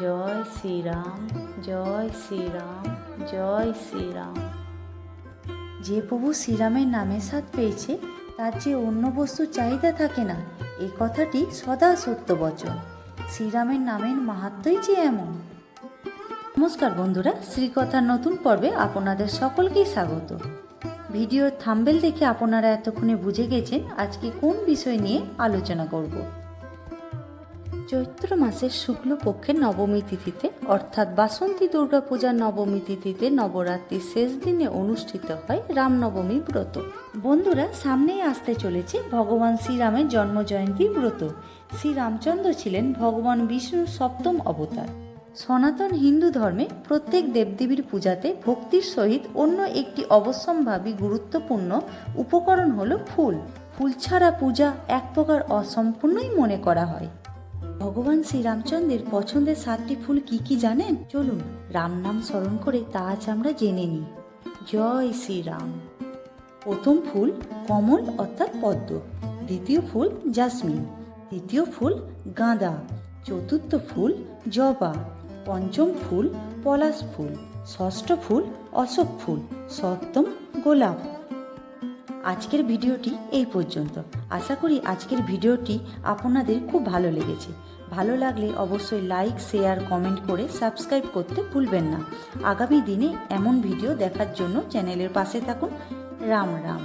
জয় শ্রীরাম জয় শ্রীরাম জয় শ্রীরাম। যে প্রভু শ্রীরামের নামে স্বাদ পেয়েছে, তার যে অন্য বস্তুর চাহিদা থাকে না। এই কথাটি সদা সত্য বচন। শ্রীরামের নামের মাহাত্মই যে এমন। নমস্কার বন্ধুরা, শ্রীকথার নতুন পর্বে আপনাদের সকলকেই স্বাগত। ভিডিওর থাম্বেল দেখে আপনারা এতক্ষণে বুঝে গেছেন আজকে কোন বিষয় নিয়ে আলোচনা করব। চৈত্র মাসের শুক্লপক্ষের নবমী তিথিতে, অর্থাৎ বাসন্তী দুর্গাপূজার নবমী তিথিতে নবরাত্রির শেষ দিনে অনুষ্ঠিত হয় রামনবমী ব্রত। বন্ধুরা, সামনেই আসতে চলেছে ভগবান শ্রীরামের জন্মজয়ন্তী ব্রত। শ্রীরামচন্দ্র ছিলেন ভগবান বিষ্ণুর সপ্তম অবতার। সনাতন হিন্দু ধর্মে প্রত্যেক দেবদেবীর পূজাতে ভক্তির সহিত অন্য একটি অবশ্যম্ভাবী গুরুত্বপূর্ণ উপকরণ হল ফুল। ফুল ছাড়া পূজা এক প্রকার অসম্পূর্ণই মনে করা হয়। ভগবান শ্রীরামচন্দ্রের পছন্দের সাতটি ফুল কি কি জানেন? চলুন, রাম নাম স্মরণ করে তা আজ আমরা জেনে নিই। জয় শ্রীরাম। প্রথম ফুল কমল অর্থাৎ পদ্ম, দ্বিতীয় ফুল জাসমিন, তৃতীয় ফুল গাঁদা, চতুর্থ ফুল জবা, পঞ্চম ফুল পলাশ ফুল, ষষ্ঠ ফুল অশোক ফুল, সপ্তম গোলাপ। আজকের ভিডিওটি এই পর্যন্ত। আশা করি আজকের ভিডিওটি আপনাদের খুব ভালো লেগেছে। ভালো লাগলে অবশ্যই লাইক শেয়ার কমেন্ট করে সাবস্ক্রাইব করতে ভুলবেন না। আগামী দিনে এমন ভিডিও দেখার জন্য চ্যানেলের পাশে থাকুন। রাম রাম।